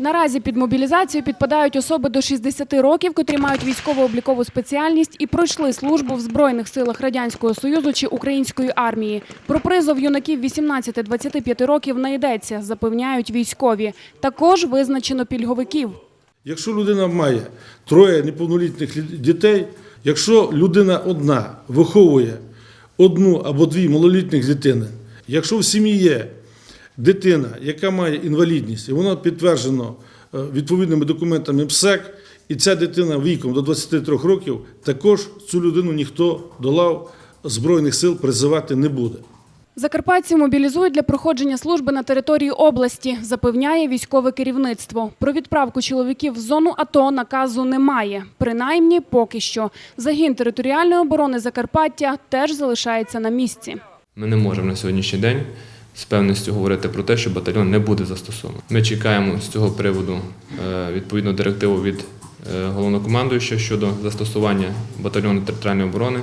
Наразі під мобілізацію підпадають особи до 60 років, котрі мають військово-облікову спеціальність і пройшли службу в Збройних силах Радянського Союзу чи Української армії. Про призов юнаків 18-25 років не йдеться, запевняють військові. Також визначено пільговиків. Якщо людина має троє неповнолітніх дітей, якщо людина одна виховує одну або дві малолітніх дитини, якщо в сім'ї є дитина, яка має інвалідність, і вона підтверджено е, відповідними документами МСЕК, і ця дитина віком до 23 років, також цю людину ніхто до лав Збройних сил призивати не буде. Закарпатці мобілізують для проходження служби на території області, запевняє військове керівництво. Про відправку чоловіків в зону АТО наказу немає. Принаймні, поки що. Загін територіальної оборони Закарпаття теж залишається на місці. Ми не можемо на сьогоднішній день з певністю говорити про те, що батальйон не буде застосований. Ми чекаємо з цього приводу е, відповідну директиву від е, головнокомандуючого щодо застосування батальйону територіальної оборони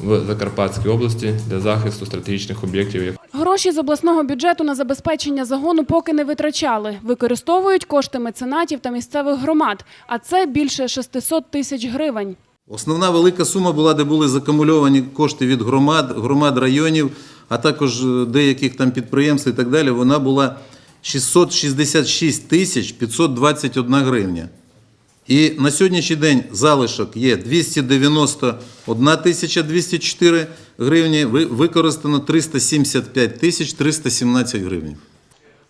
в Закарпатській області для захисту стратегічних об'єктів, Гроші з обласного бюджету на забезпечення загону поки не витрачали. Використовують кошти меценатів та місцевих громад, а це більше 600 тисяч гривень. Основна велика сума була, де були закумульовані кошти від громад, громад районів, а також е, деяких там підприємств і так далі. Вона була 666 тисяч 521 гривня. І на сьогоднішній день залишок є 291 тисяча 204 гривні, використано 375 тисяч 317 гривень.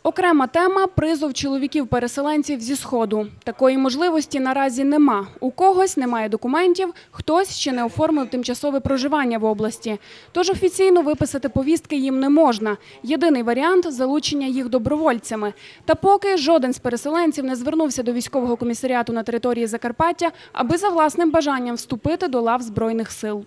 Окрема тема призов чоловіків-переселенців зі сходу. Такої можливості наразі нема. У когось немає документів, хтось ще не оформив тимчасове проживання в області. Тож офіційно виписати повістки їм не можна. Єдиний варіант залучення їх добровольцями. Та поки жоден з переселенців не звернувся до військового комісаріату на території Закарпаття, аби за власним бажанням вступити до лав збройних сил.